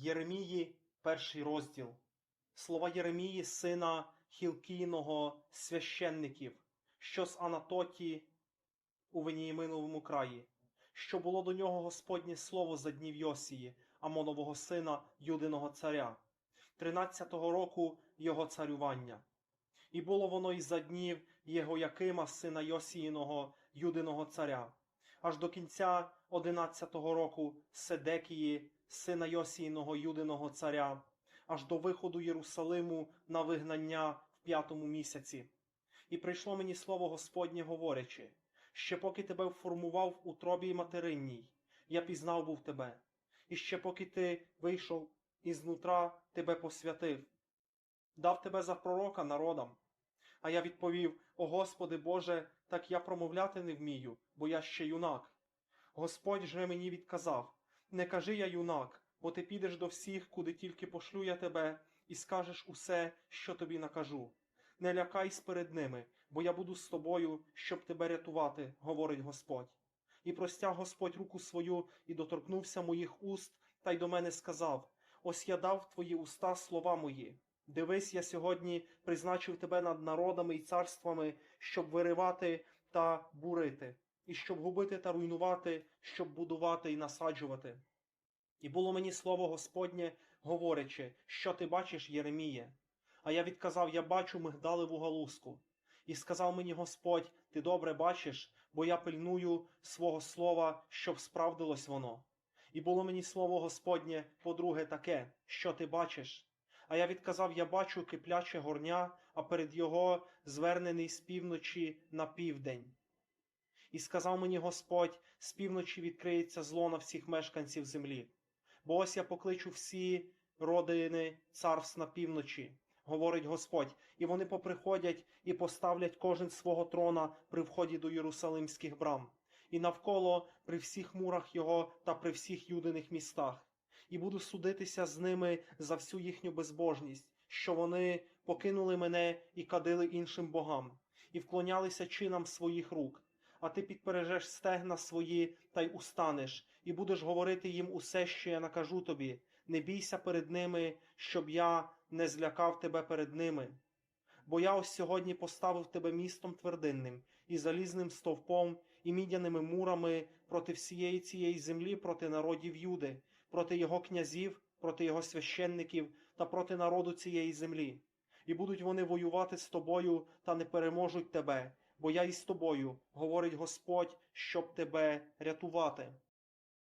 Єремії, перший розділ. Слова Єремії, сина Хілкійного священників, що з Анатоті у Веніяминовому краї, що було до нього Господнє слово за днів Йосії, Амонового сина Юдиного царя, 13-го року його царювання. І було воно й за днів Єгоякима, сина Йосіїного, Юдиного царя, аж до кінця 11-го року Седекії, сина Йосіїного, Юдиного царя, аж до виходу Єрусалиму на вигнання в п'ятому місяці. І прийшло мені слово Господнє, говорячи, ще поки тебе вформував в утробі материнній, я пізнав був тебе, і ще поки ти вийшов ізнутра, тебе посвятив, дав тебе за пророка народам. А я відповів: О Господи Боже, так я промовляти не вмію, бо я ще юнак. Господь же мені відказав: Не кажи я юнак, бо ти підеш до всіх, куди тільки пошлю я тебе, і скажеш усе, що тобі накажу. Не лякайсь перед ними, бо я буду з тобою, щоб тебе рятувати, говорить Господь. І простяг Господь руку свою і доторкнувся моїх уст, та й до мене сказав: Ось я дав твої уста слова мої. Дивись, я сьогодні призначив тебе над народами і царствами, щоб виривати та бурити, і щоб губити та руйнувати, щоб будувати і насаджувати. І було мені слово Господнє, говорячи, що ти бачиш, Єреміє. А я відказав: Я бачу мигдалеву галузку. І сказав мені Господь: Ти добре бачиш, бо я пильную свого слова, щоб справдилось воно. І було мені слово Господнє, по-друге, таке, що ти бачиш. А я відказав: Я бачу кипляче горня, а перед його звернений з півночі на південь. І сказав мені Господь: з півночі відкриється зло на всіх мешканців землі. Бо ось я покличу всі родини царств на півночі, говорить Господь, і вони поприходять і поставлять кожен свого трона при вході до Єрусалимських брам, і навколо при всіх мурах його та при всіх юдиних містах, і буду судитися з ними за всю їхню безбожність, що вони покинули мене і кадили іншим богам, і вклонялися чинам своїх рук. А ти підпережеш стегна свої та й устанеш, і будеш говорити їм усе, що я накажу тобі. Не бійся перед ними, щоб я не злякав тебе перед ними. Бо я ось сьогодні поставив тебе містом твердинним, і залізним стовпом, і мідяними мурами проти всієї цієї землі, проти народів Юди, проти його князів, проти його священників та проти народу цієї землі. І будуть вони воювати з тобою та не переможуть тебе, бо я із тобою, говорить Господь, щоб тебе рятувати.